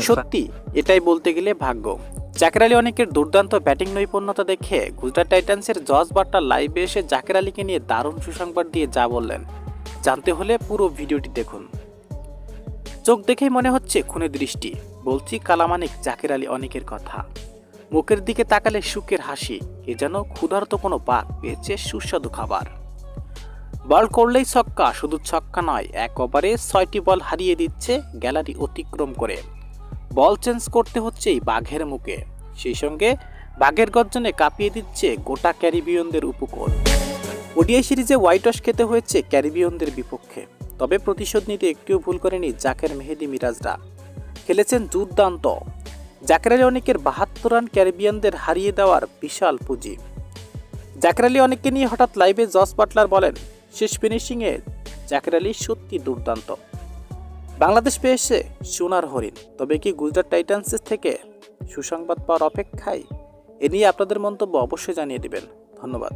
সত্যি, এটাই বলতে গেলে ভাগ্য। জাকের আলী অনেকের দুর্দান্ত ব্যাটিং নৈপুণ্যতা দেখে গুজরাট টাইটান্সের জজ বাট্টার লাইভে এসে জাকের আলীকে নিয়ে দারুণ সুসংবাদ দিয়ে যা বললেন। জানতে হলে পুরো ভিডিওটি দেখুন। চোখ দেখেই মনে হচ্ছে খুনে দৃষ্টি। বলছি কালামানিক জাকের আলী অনেকের কথা। মুখের দিকে তাকালে সুখের হাসি, এ যেন ক্ষুধার্ত কোনো বাঘ পেয়েছে সুস্বাদু খাবার। বল করলেই ছক্কা, শুধু ছক্কা নয়, এক ওভারে ছয়টি বল হারিয়ে দিচ্ছে গ্যালারি অতিক্রম করে। বল চেঞ্জ করতে হচ্ছে এই বাঘের মুখে। সেই সঙ্গে বাঘের গর্জনে কাঁপিয়ে দিচ্ছে গোটা ক্যারিবিয়নদের উপকূল। ওডিআই সিরিজে হোয়াইট ওয়াশ খেতে হয়েছে ক্যারিবিয়নদের বিপক্ষে। তবে প্রতিশোধ নিতে একটিও ভুল করেনি জাকের মেহেদি মিরাজরা। খেলেছেন দুর্দান্ত। জাকের আলী অনেকের বাহাত্তর রান ক্যারিবিয়ানদের হারিয়ে দেওয়ার বিশাল পুঁজি। জাকের আলী অনেককে নিয়ে হঠাৎ লাইভে জস বাটলার বলেন শেষ ফিনিশিংয়ে জাকের আলী সত্যি দুর্দান্ত। বাংলাদেশ পেয়েছে সোনার হরিণ। তবে কি গুজরাট টাইটান্সের থেকে সুসংবাদ পাওয়ার অপেক্ষায়? এ নিয়ে আপনাদের মন্তব্য অবশ্যই জানিয়ে দেবেন। ধন্যবাদ।